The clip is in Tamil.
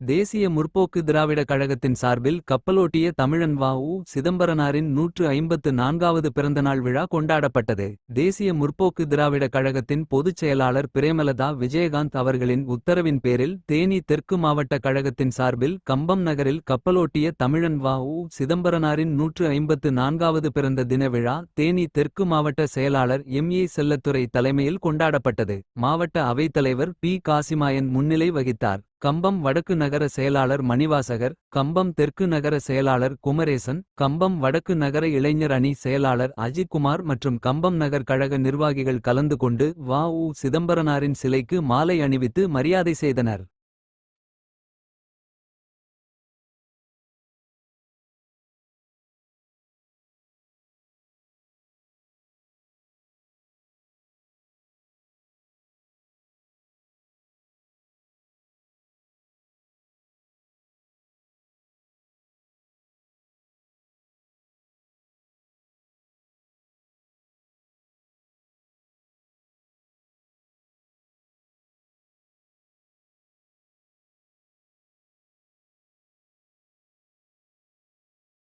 தேசிய முற்போக்கு திராவிட கழகத்தின் சார்பில் கப்பலோட்டிய தமிழன் வ உ சிதம்பரனாரின் நூற்று ஐம்பத்து நான்காவது பிறந்தநாள் விழா கொண்டாடப்பட்டது. தேசிய முற்போக்கு திராவிட கழகத்தின் பொதுச் செயலாளர் பிரேமலதா விஜயகாந்த் அவர்களின் உத்தரவின் பேரில் தேனி தெற்கு மாவட்ட கழகத்தின் சார்பில் கம்பம் நகரில் கப்பலோட்டிய தமிழன் வ உ சிதம்பரனாரின் நூற்று ஐம்பத்து நான்காவது பிறந்த தின விழா தேனி தெற்கு மாவட்ட செயலாளர் எம் ஏ செல்லத்துறை தலைமையில் கொண்டாடப்பட்டது. மாவட்ட அவைத்தலைவர் பி காசிமாயன் முன்னிலை வகித்தார். கம்பம் வடக்கு நகர செயலாளர் மணிவாசகர் கம்பம் தெற்கு நகர செயலாளர் குமரேசன் கம்பம் வடக்கு நகர இளைஞர் அணி செயலாளர் அஜித்குமார் மற்றும் கம்பம் நகர் கழக நிர்வாகிகள் கலந்து கொண்டு வ உ சிதம்பரனாரின் சிலைக்கு மாலை அணிவித்து மரியாதை செய்தனர்.